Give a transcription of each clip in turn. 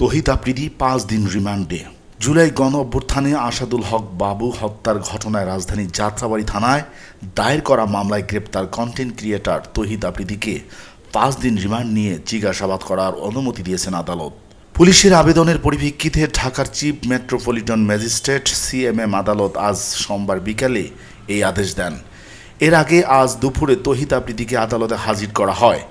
তহিদ আফ্রিদি পাঁচ দিন রিমান্ডে। জুলাই গণ অভ্যুত্থানে আসাদুল হক বাবু হত্যার ঘটনায় রাজধানীর যাত্রাবাড়ি থানায় দায়ের করা মামলায় গ্রেপ্তার কন্টেন্ট ক্রিয়েটর তহিদ আফ্রিদিকে পাঁচ দিন রিমান্ড নিয়ে জিজ্ঞাসাবাদ করার অনুমতি দিয়েছেন আদালত। পুলিশের আবেদনের পরিপ্রেক্ষিতে ঢাকার চিফ মেট্রোপলিটন ম্যাজিস্ট্রেট সিএমএম আদালত আজ সোমবার বিকালে এই আদেশ দেন। এর আগে আজ দুপুরে তহিদ আফ্রিদিকে আদালতে হাজির করা হয়।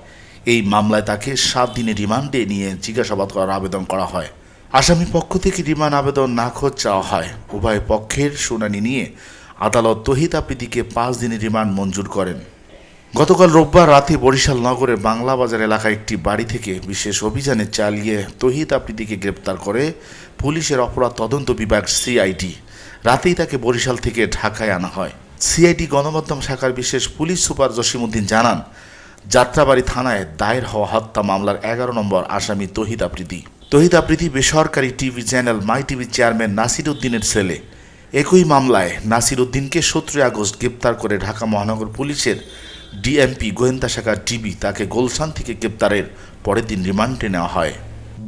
এই মামলায় তাকে সাত দিনের রিমান্ডে নিয়ে জিজ্ঞাসাবাদ করার আবেদন করা হয়। আসামি পক্ষ থেকে রিমান্ড আবেদন নাকচ চাওয়া হয়। উভয় পক্ষের শুনানি নিয়ে আদালত তহিদ আফ্রিদিকে পাঁচ দিনের রিমান্ড মঞ্জুর করেন। গতকাল রোববার রাতে বরিশাল নগরের বাংলা বাজার এলাকায় একটি বাড়ি থেকে বিশেষ অভিযানে চালিয়ে তহিদ আফ্রিদিকে গ্রেপ্তার করে পুলিশের অপরাধ তদন্ত বিভাগ সিআইডি। রাতেই তাকে বরিশাল থেকে ঢাকায় আনা হয়। সিআইডি গণমাধ্যম শাখার বিশেষ পুলিশ সুপার জসিমুদ্দিন জানান যাত্রাবাড়ি থানায় দায়ের হওয়া হত্যা মামলার এগারো নম্বর আসামি তহিদ আফ্রিদি তহিদ আফ্রিদি বেসরকারি TV channel My TV chairman Nasir উদ্দিনের ছেলে। একই মামলায় নাসির উদ্দিনকে সতেরোই আগস্ট গ্রেপ্তার করে ঢাকা মহানগর পুলিশের ডিএমপি গোয়েন্দা শাখার টিভি তাকে গোলশান থেকে গ্রেপ্তারের পরের দিন রিমান্ডে নেওয়া হয়।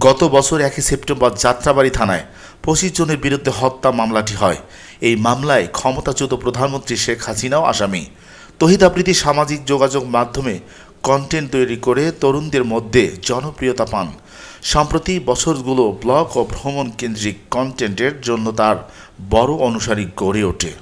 গত বছর একই সেপ্টেম্বর যাত্রাবাড়ি থানায় পঁচিশ জনের বিরুদ্ধে হত্যা মামলাটি হয়। এই মামলায় ক্ষমতাচ্যুত প্রধানমন্ত্রী শেখ হাসিনাও আসামি। তহিদ আবৃত্তি সামাজিক যোগাযোগ মাধ্যমে কন্টেন্ট তৈরি করে তরুণদের মধ্যে জনপ্রিয়তা পান। সম্প্রতি বছরগুলো ব্লগ ও ভ্রমণ কেন্দ্রিক কন্টেন্টের জন্য তার বড় অনুসারী গড়ে ওঠে।